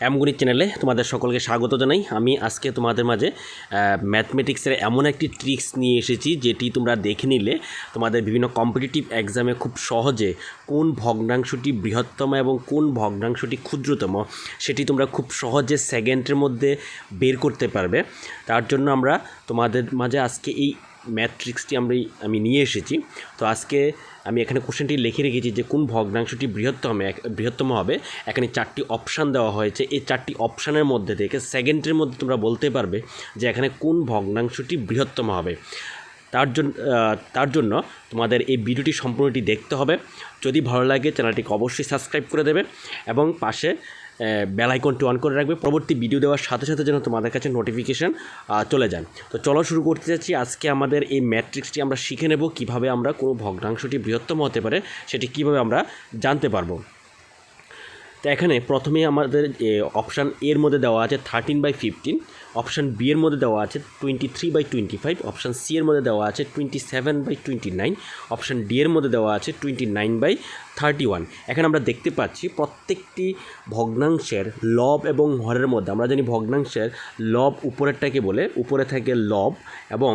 অ্যামগণিত চ্যানেলে তোমাদের সকলকে স্বাগত জানাই। আমি আজকে তোমাদের মাঝে ম্যাথমেটিক্সের এমন একটি ট্রিক্স নিয়ে এসেছি, যেটি তোমরা দেখে নিলে তোমাদের বিভিন্ন কম্পিটিটিভ এক্সামে খুব সহজে কোন ভগ্নাংশটি বৃহত্তম এবং কোন ভগ্নাংশটি ক্ষুদ্রতম, সেটি তোমরা খুব সহজে সেকেন্ডের মধ্যে বের করতে পারবে। তার জন্য আমরা তোমাদের মাঝে আজকে এই ম্যাট্রিক্সটি আমরা আমি নিয়ে এসেছি। তো আজকে আমি এখানে কোশ্চেনটি লিখে রেখেছি যে কোন ভগ্নাংশটি বৃহত্তম বৃহত্তম হবে। এখানে চারটি অপশান দেওয়া হয়েছে। এই চারটি অপশানের মধ্যে থেকে সেকেন্ডের মধ্যে তোমরা বলতে পারবে যে এখানে কোন ভগ্নাংশটি বৃহত্তম হবে। তার জন্য তার জন্য তোমাদের এই ভিডিওটি সম্পূর্ণটি দেখতে হবে। যদি ভালো লাগে চ্যানেলটিকে অবশ্যই সাবস্ক্রাইব করে দেবে এবং পাশে বেল আইকনটি অন করে রাখবে। পরবর্তী ভিডিও দেওয়ার সাথে সাথে যেন তোমাদের কাছে নোটিফিকেশান চলে যায় তো চলো শুরু করতে যাচ্ছি। আজকে আমাদের এই ম্যাট্রিক্সটি আমরা শিখে নেব কীভাবে আমরা কোনো ভগ্নাংশটি বৃহত্তম হতে পারে, সেটি কীভাবে আমরা জানতে পারব। তো এখানে প্রথমে আমাদের অপশান এর মধ্যে দেওয়া আছে thirteen by fifteen option B এর মধ্যে দেওয়া আছে twenty three by twenty five option C এর মধ্যে দেওয়া আছে twenty seven by twenty nine option D এর মধ্যে দেওয়া আছে twenty nine by thirty one এখানে আমরা দেখতে পাচ্ছি প্রত্যেকটি ভগ্নাংশের লব এবং হরের মধ্যে, আমরা জানি ভগ্নাংশের লব উপরেরটাকে বলে, উপরে থাকে লব এবং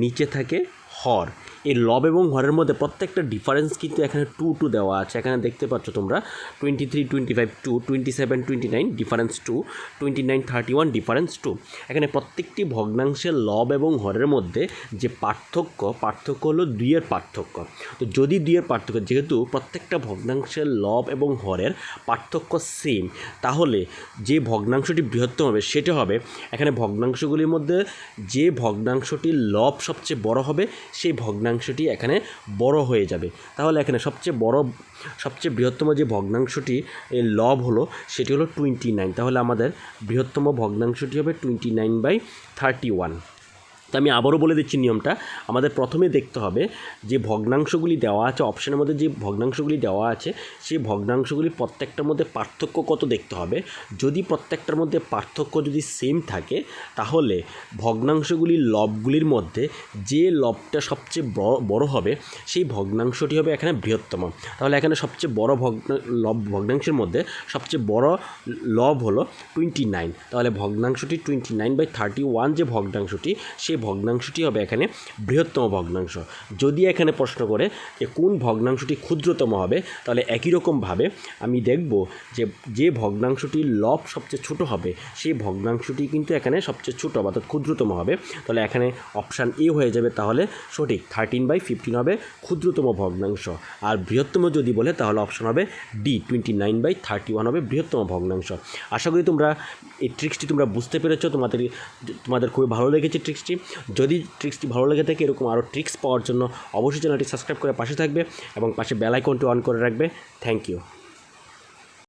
নিচে থাকে হর। এই লব এবং হরের মধ্যে প্রত্যেকটা ডিফারেন্স কিন্তু এখানে টু টু দেওয়া আছে। এখানে দেখতে পাচ্ছ তোমরা twenty three twenty five two twenty seven twenty nine difference two twenty nine thirty one difference two এখানে প্রত্যেকটি ভগ্নাংশের লব এবং হরের মধ্যে যে পার্থক্য পার্থক্য হলো দুইয়ের পার্থক্য। তো যদি দুইয়ের পার্থক্য, যেহেতু প্রত্যেকটা ভগ্নাংশের লব এবং হরের পার্থক্য সেম তাহলে যে ভগ্নাংশটি বৃহত্তম হবে, সেটা হবে এখানে ভগ্নাংশগুলির মধ্যে যে ভগ্নাংশটির লব সবচেয়ে বড় হবে সেই ভগ্নাংশটি এখানে বড় হয়ে যাবে। তাহলে এখানে সবচেয়ে বড়, সবচেয়ে বৃহত্তম যে ভগ্নাংশটি লব হলো, সেটি হলো টোয়েন্টি নাইন তাহলে আমাদের বৃহত্তম ভগ্নাংশটি হবে twenty nine by thirty one তো আমি আবারও বলে দিচ্ছি নিয়মটা। আমাদের প্রথমে দেখতে হবে যে ভগ্নাংশগুলি দেওয়া আছে অপশনের মধ্যে যে ভগ্নাংশগুলি দেওয়া আছে, সেই ভগ্নাংশগুলি প্রত্যেকটার মধ্যে পার্থক্য কত দেখতে হবে? যদি প্রত্যেকটার মধ্যে পার্থক্য যদি সেম থাকে, তাহলে ভগ্নাংশগুলির লবগুলির মধ্যে যে লবটা সবচেয়ে বড় বড় হবে, সেই ভগ্নাংশটি হবে এখানে বৃহত্তম। তাহলে এখানে সবচেয়ে বড় ভগ্ন, লব, ভগ্নাংশের মধ্যে সবচেয়ে বড় লব হলো টোয়েন্টি নাইন তাহলে ভগ্নাংশটি twenty nine by thirty one যে ভগ্নাংশটি সেই ভগ্নাংশটি হবে এখানে বৃহত্তম ভগ্নাংশ। যদি এখানে প্রশ্ন করে যে কোন ভগ্নাংশটি ক্ষুদ্রতম হবে, তাহলে একই রকমভাবে আমি দেখব যে যে ভগ্নাংশটির লব সবচেয়ে ছোট হবে, সেই ভগ্নাংশটি কিন্তু এখানে সবচেয়ে ছোটো অর্থাৎ ক্ষুদ্রতম হবে। তাহলে এখানে অপশান এ হয়ে যাবে তাহলে সঠিক। থার্টিন বাই ফিফটিন হবে ক্ষুদ্রতম ভগ্নাংশ। আর বৃহত্তম যদি বলে, তাহলে অপশান হবে D twenty nine by thirty one হবে বৃহত্তম ভগ্নাংশ। আশা করি তোমরা এই ট্রিক্সটি তোমরা বুঝতে পেরেছ। তোমাদের তোমাদের খুবই ভালো লেগেছে ট্রিক্সটি যদি ট্রিক্সটি ভালো লেগে থাকে, এরকম আরও ট্রিক্স পাওয়ার জন্য অবশ্যই চ্যানেলটি সাবস্ক্রাইব করে পাশে থাকবে এবং পাশে বেল আইকনটি অন করে রাখবে। Thank you